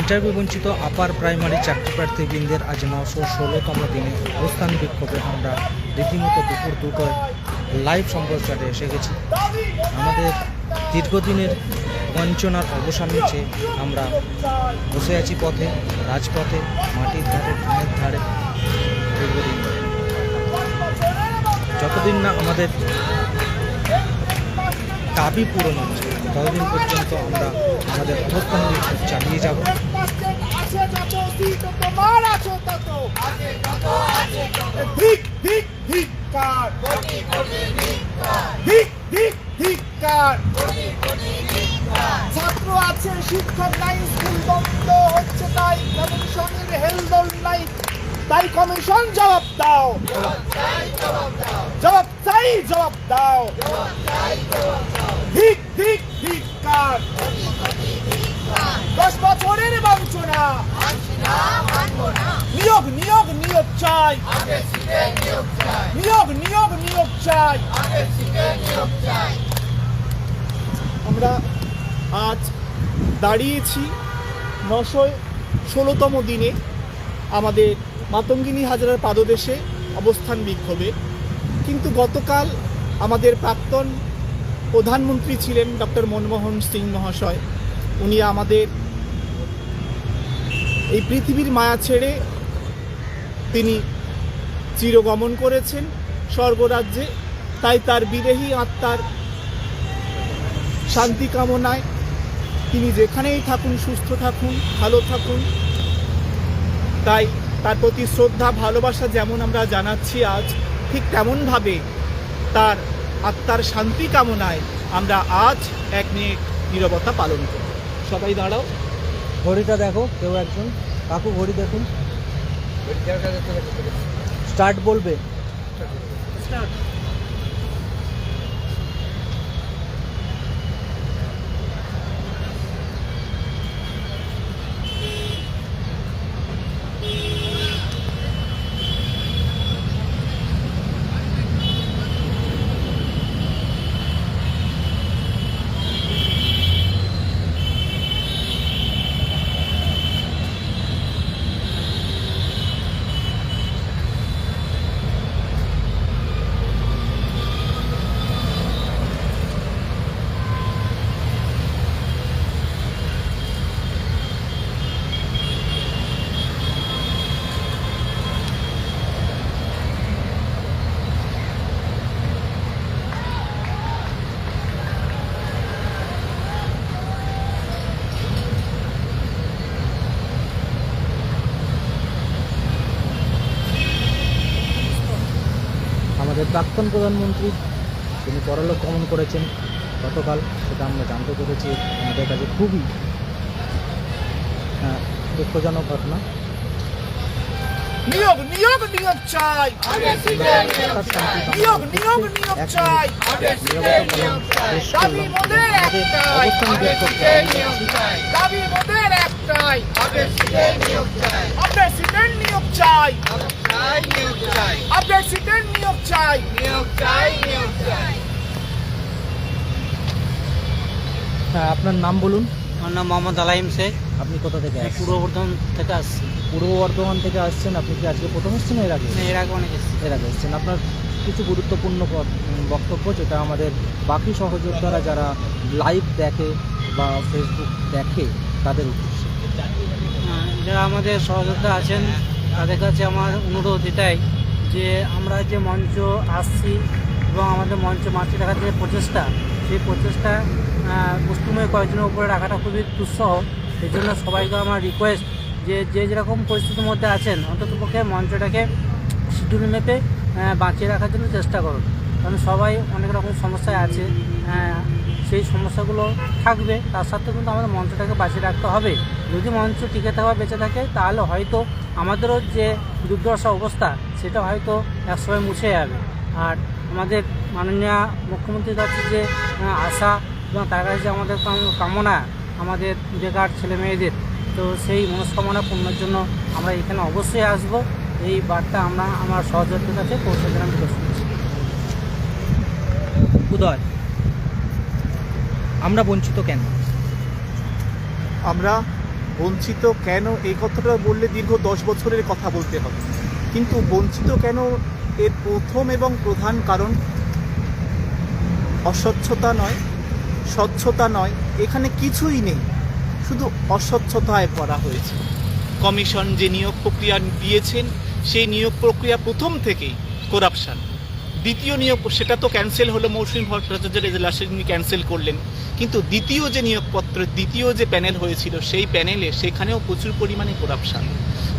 Interview বঞ্চিত upper primary চাকরি প্রার্থীবৃন্দের আজ নশো ষোলোতম দিনে অবস্থান বিক্ষোভে আমরা রীতিমতো দুপুর দুটোয় লাইভ সম্প্রচারে এসে গেছি। আমাদের দীর্ঘদিনের বঞ্চনার অবসান নিচে আমরা বসে আছি পথে, রাজপথে, মাটির ধারে ধানের ধারে। দীর্ঘদিন যতদিন না আমাদের দাবি পূরণ হচ্ছে ততদিন পর্যন্ত আমরা আমাদের অবস্থান চালিয়ে যাব ছাত্র আছে শিক্ষক নাই স্কুল বন্ধ হচ্ছে তাই কমিশনের হেলদোল নাই তাই কমিশন জবাব দাও জবাব চাই জবাব দাও ঠিক ধিক ধিক কার দশ বছরের বঞ্চনা নিয়োগ নিয়োগ নিয়োগ চাই। নিয়োগ নিয়োগ নিয়োগ চাই। আমরা আজ দাঁড়িয়েছি নশো ষোলোতম দিনে আমাদের মাতঙ্গিনী হাজারার পাদদেশে অবস্থান বিক্ষোভে। কিন্তু গতকাল আমাদের প্রাক্তন প্রধানমন্ত্রী ছিলেন ডক্টর মনমোহন সিং মহাশয়। উনি আমাদের এই পৃথিবীর মায়া ছেড়ে তিনি চিরগমন করেছেন স্বর্গরাজ্যে। তাই তার বিদেহী আত্মার শান্তি কামনায় তিনি যেখানেই থাকুন, সুস্থ থাকুন, ভালো থাকুন। তাই তার প্রতি শ্রদ্ধা, ভালোবাসা যেমন আমরা জানাচ্ছি আজ, ঠিক তেমনভাবে তার আত্মার শান্তি কামনায় আমরা আজ এক মিনিট নিরবতা পালন করি সবাই দাঁড়াও। ঘড়িটা দেখো কেউ একজন। কাকু ঘড়ি দেখুন। স্টার্ট বলবে। আমাদের প্রাক্তন প্রধানমন্ত্রী তিনি পরলোক গমন করেছেন গতকাল সেটা আমরা জানতে পেরেছি। আমাদের কাছে খুবই দুঃখজনক ঘটনা। নিয়োগ নিয়োগ নিয়োগ চাই। নিয়োগ নিয়োগ নিয়োগ চাই। একটাই আপনার সিটের নিয়োগ চাই। আপনার সিটের নিয়োগ চাই। হ্যাঁ আপনার নাম বলুন। আমার নাম মোহাম্মদ আলাইম শেখ। আপনি কোথা থেকে আসছেন? পূর্ব বর্ধমান থেকে আসছি। পূর্ব বর্ধমান থেকে আসছেন। আপনি কি আজকে প্রথম এসেছেন এর আগে? এর আগে অনেক এসেছি এর আগে এসেছেন আপনার কিছু গুরুত্বপূর্ণ বক্তব্য যেটা আমাদের বাকি সহযোদ্ধারা যারা লাইভ দেখে বা ফেসবুক দেখে তাদের উদ্দেশ্যে। যারা আমাদের সহযোদ্ধা আছেন তাদের কাছে আমার অনুরোধ এটাই যে আমরা যে মঞ্চ আসছি এবং আমাদের মঞ্চ মাটি রাখার যে প্রচেষ্টা সেই প্রচেষ্টা আহ, কয়েকজনের উপরে রাখাটা খুবই দুঃসহ। এই জন্য সবাইকে আমার রিকোয়েস্ট যে যে যেরকম পরিস্থিতির মধ্যে আছেন অন্ততপক্ষে মঞ্চটাকে শিডিউল মেপে বাঁচিয়ে রাখার জন্য চেষ্টা করুন। কারণ সবাই অনেক রকম সমস্যায় আছে সেই সমস্যাগুলো থাকবে, তার সাথে কিন্তু আমাদের মঞ্চটাকে বাঁচিয়ে রাখতে হবে। যদি মঞ্চ টিকে থাকা, বেঁচে থাকে, তাহলে হয়তো আমাদেরও যে দুর্দশা অবস্থা, সেটা হয়তো একসময় মুছে যাবে। আর আমাদের মাননীয় মুখ্যমন্ত্রীর কাছে যে আশা এবং তার কাছে যে আমাদের কামনা, আমাদের বেকার ছেলে মেয়েদের তো সেই মনস্কামনা পূর্ণের জন্য আমরা এখানে অবশ্যই আসব। এই বার্তা আমরা, আমার সহযোগীদের কাছে পৌঁছে আমি উদয়। আমরা বঞ্চিত কেন? আমরা বঞ্চিত কেন? এই কথাটা বললে দীর্ঘ দশ বছরের কথা বলতে হবে। কিন্তু বঞ্চিত কেন? এর প্রথম এবং প্রধান কারণ অস্বচ্ছতা নয়, স্বচ্ছতা নয়, এখানে কিছুই নেই। শুধু অস্বচ্ছতায় করা হয়েছে। কমিশন যে নিয়োগ প্রক্রিয়া দিয়েছেন, সেই নিয়োগ প্রক্রিয়া প্রথম থেকেই করাপশান দ্বিতীয় নিয়োগ, সেটা তো ক্যান্সেল হলো মৌসুমী ভট্টাচার্যের এজলাসে তিনি ক্যান্সেল করলেন। কিন্তু দ্বিতীয় যে নিয়োগপত্র দ্বিতীয় যে প্যানেল হয়েছিল, সেই প্যানেলে সেখানেও প্রচুর পরিমাণে করাপশান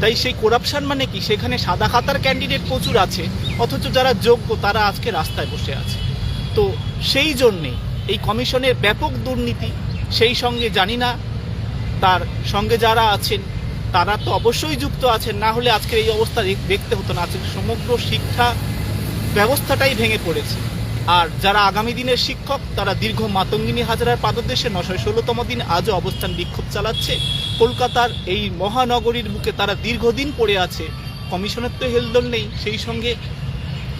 তাই সেই করাপশান মানে কি? সেখানে সাদা খাতার ক্যান্ডিডেট প্রচুর আছে, অথচ যারা যোগ্য, তারা আজকে রাস্তায় বসে আছে। তো সেই জন্যে এই কমিশনের ব্যাপক দুর্নীতি, সেই সঙ্গে জানি না তার সঙ্গে যারা আছেন, তারা তো অবশ্যই যুক্ত আছেন, না হলে আজকের এই অবস্থা দেখতে হতো না। আজকে সমগ্র শিক্ষা ব্যবস্থাটাই ভেঙে পড়েছে। আর যারা আগামী দিনের শিক্ষক, তারা দীর্ঘ মাতঙ্গিনী হাজারার পাদদেশে নশো ষোলোতম দিন আজও অবস্থান বিক্ষোভ চালাচ্ছে। কলকাতার এই মহানগরীর বুকে তারা দীর্ঘদিন পড়ে আছে। কমিশনের তো হেলদোল নেই, সেই সঙ্গে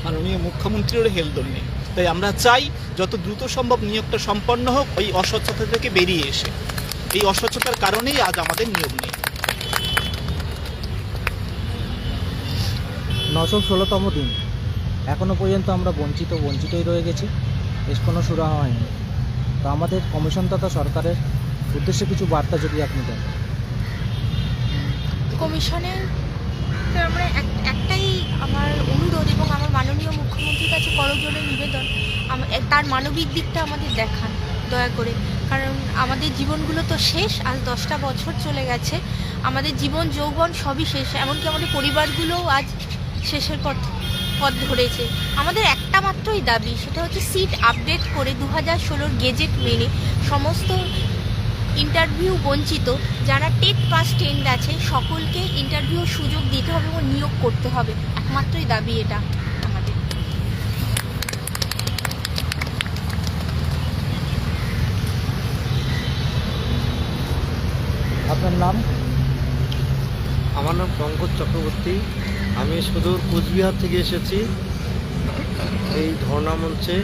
মাননীয় মুখ্যমন্ত্রীরও হেলদোল নেই। তাই আমরা চাই, যত দ্রুত সম্ভব নিয়োগটা সম্পন্ন হোক, ওই অস্বচ্ছতা থেকে বেরিয়ে এসে। এই অস্বচ্ছতার কারণেই আজ আমাদের নিয়োগ নেই। নশো ষোলোতম দিন। এখনও পর্যন্ত আমরা বঞ্চিত, বঞ্চিতই রয়ে গেছি। বেশ কোনো সুরাহা হয়নি। তো আমাদের কমিশন তথা সরকারের উদ্দেশ্যে কিছু বার্তা যদি আপনি দেন। কমিশনের আমরা এক- একটাই আমার অনুরোধ এবং আমার মাননীয় মুখ্যমন্ত্রীর কাছে করজোড়ে নিবেদন তার মানবিক দিকটা আমাদের দেখান, দয়া করে। কারণ আমাদের জীবনগুলো তো শেষ, আজ দশটা বছর চলে গেছে। আমাদের জীবন, যৌবন সবই শেষ, এমনকি আমাদের পরিবারগুলোও আজ শেষের পথ। পথ ধরেছে। আমাদের একটা মাত্রই দাবি সেটা হচ্ছে সিট আপডেট করে দু হাজার ষোলোর গেজেট মেনে সমস্ত ইন্টারভিউ বঞ্চিত যারা টেট পাস টেন্ড আছে সকলকে ইন্টারভিউ সুযোগ দিতে হবে এবং নিয়োগ করতে হবে। একমাত্রই দাবি এটা আমাদের। আপনার নাম? আমার নাম পঙ্কজ চক্রবর্তী। আমি সুদূর কোচবিহার থেকে এসেছি। এই ধর্ণা মঞ্চে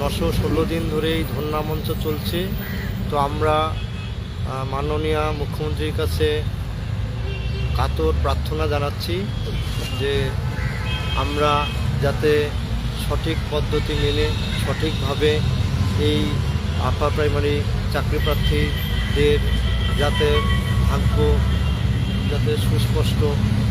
নশো ষোলো দিন ধরে এই ধর্ণা মঞ্চ চলছে। তো আমরা মাননীয় মুখ্যমন্ত্রীর কাছে কাতর প্রার্থনা জানাচ্ছি যে আমরা যাতে সঠিক পদ্ধতি মেনে সঠিকভাবে এই আপার প্রাইমারি চাকরি প্রার্থীদের যাতে ভাগ্য যাতে সুস্পষ্ট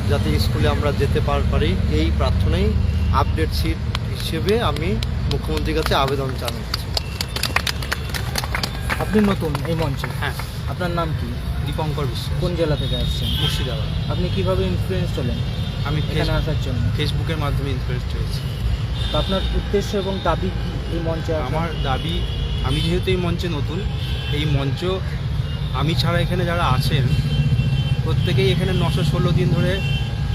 যাতে স্কুলে আমরা যেতে পার- পারি এই প্রার্থনাই আপডেট সিট হিসেবে আমি মুখ্যমন্ত্রীর কাছে আবেদন জানাচ্ছি। আপনি নতুন এই মঞ্চে? হ্যাঁ। আপনার নাম কি? দীপঙ্কর বিশ্বাস। কোন জেলা থেকে আসছেন? মুর্শিদাবাদ। আপনি কীভাবে ইনফ্লুয়েন্স হলেন আমি এখানে আসার জন্য? ফেসবুকের মাধ্যমে ইনফ্লুয়েসড হয়েছি। তো আপনার উদ্দেশ্য এবং দাবি কি এই মঞ্চে আমার দাবি আমি যেহেতু এই মঞ্চে নতুন এই মঞ্চ আমি ছাড়া এখানে যারা আছেন প্রত্যেকেই এখানে নশো ষোলো দিন ধরে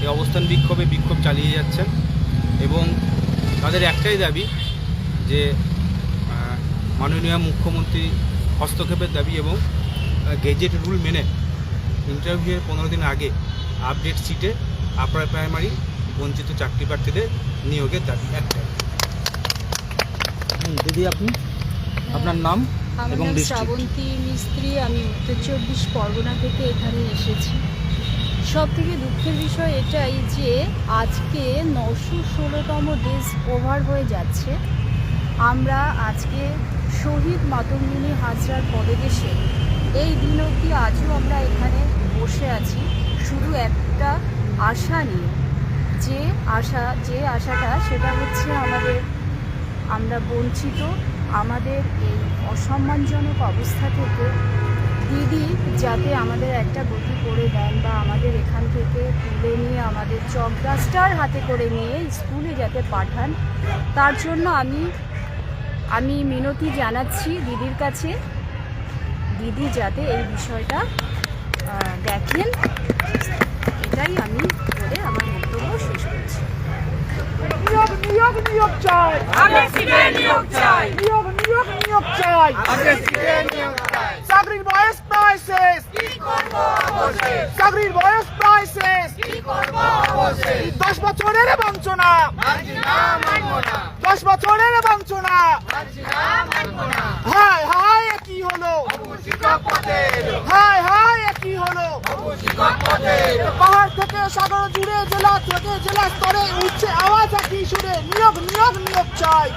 এই অবস্থান বিক্ষোভে বিক্ষোভ চালিয়ে যাচ্ছেন। এবং তাদের একটাই দাবি যে মাননীয় মুখ্যমন্ত্রী হস্তক্ষেপের দাবি এবং গেজেট রুল মেনে ইন্টারভিউয়ের পনেরো দিন আগে আপডেট সিটে আপার প্রাইমারি বঞ্চিত চাকরি প্রার্থীদের নিয়োগের দাবি একটাই। দিদি আপনি? আপনার নাম? আমার এবং নাম শ্রাবন্তী মিস্ত্রি। আমি উত্তর চব্বিশ পরগনা থেকে এখানে এসেছি। সব থেকে দুঃখের বিষয় এটাই যে আজকে নশো ষোলোতম ডেজ ওভার হয়ে যাচ্ছে। আমরা আজকে শহীদ মাতঙ্গিনী হাজরার পদদেশে এই দিন অবধি আজও আমরা এখানে বসে আছি। শুধু একটা আশা নিয়ে। যে আশা যে আশাটা সেটা হচ্ছে আমাদের আমরা বঞ্চিত। আমাদের এই অসম্মানজনক অবস্থা থেকে দিদি যাতে আমাদের একটা গতি করে দেন বা আমাদের এখান থেকে তুলে নিয়ে আমাদের চকডাস্টার হাতে করে নিয়ে স্কুলে যাতে পাঠান তার জন্য আমি আমি মিনতি জানাচ্ছি দিদির কাছে। দিদি যাতে এই বিষয়টা দেখেন। এটাই আমি বলে আমার বক্তব্য শেষ করছি। নিয়োগ নিয়োগ নিয়োগ চাই। নিয়োগ চাই নিয়োগ নিয়োগ নিয়োগ চাই নিয়োগ চাই চাকরির বয়স প্রায় শেষ। চাকরির বয়স প্রায় শেষ। দশ বছরের বঞ্চনা। দশ বছরের বঞ্চনা। হায় হায় কি হলো? হায় হায় কি হলো? পাহাড় থেকে সাগর জুড়ে জেলা থেকে জেলা স্তরে উঠছে আওয়াজ একই সুরে। নিয়োগ নিয়োগ নিয়োগ চাই।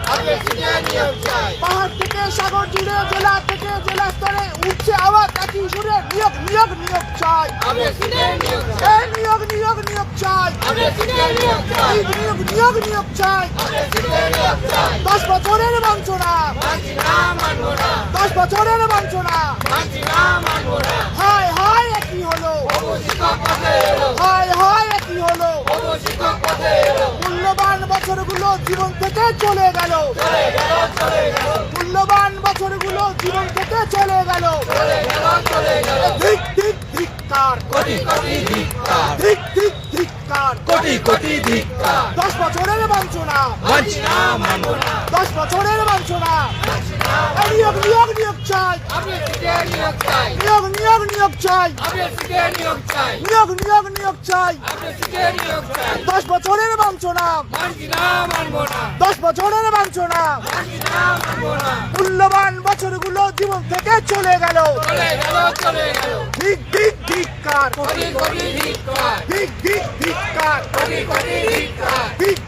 পাহাড় থেকে সাগর জুড়ে জেলা থেকে জেলা স্তরে উঠছে আওয়াজ একই সুরে। নিয়োগ নিয়োগ নিয়োগ চাই। নিয়োগ নিয়োগ নিয়োগ চাই। নিয়োগ নিয়োগ নিয়োগ চাই। দশ বছরের বঞ্চনা। দশ বছরের বঞ্চনা। হায় হলো? হায় হায় একই হলো? মূল্যবান বছরগুলো জীবন থেকে চলে গেল। মূল্যবান বছরগুলো জীবন থেকে চলে গেল। ধিক ধিক ধিক্কার। ধিক ধিক ধিক্কার। কোটি কোটি ধিক্কার দশ বছরের বঞ্চনা। মানছি না মানব না দশ বছরের বঞ্চনা। এই নিয়োগ নিয়োগ নিয়োগ চাই। নিয়োগ নিয়োগ নিয়োগ চাই। নিয়োগ নিয়োগ নিয়োগ চাই। দশ বছরের বঞ্চনা দশ বছরের বঞ্চনা মূল্যবান বছরগুলো জীবন থেকে চলে গেল। ঠিক ঠিক ঠিক ঠিক ধিক্কার ঠিক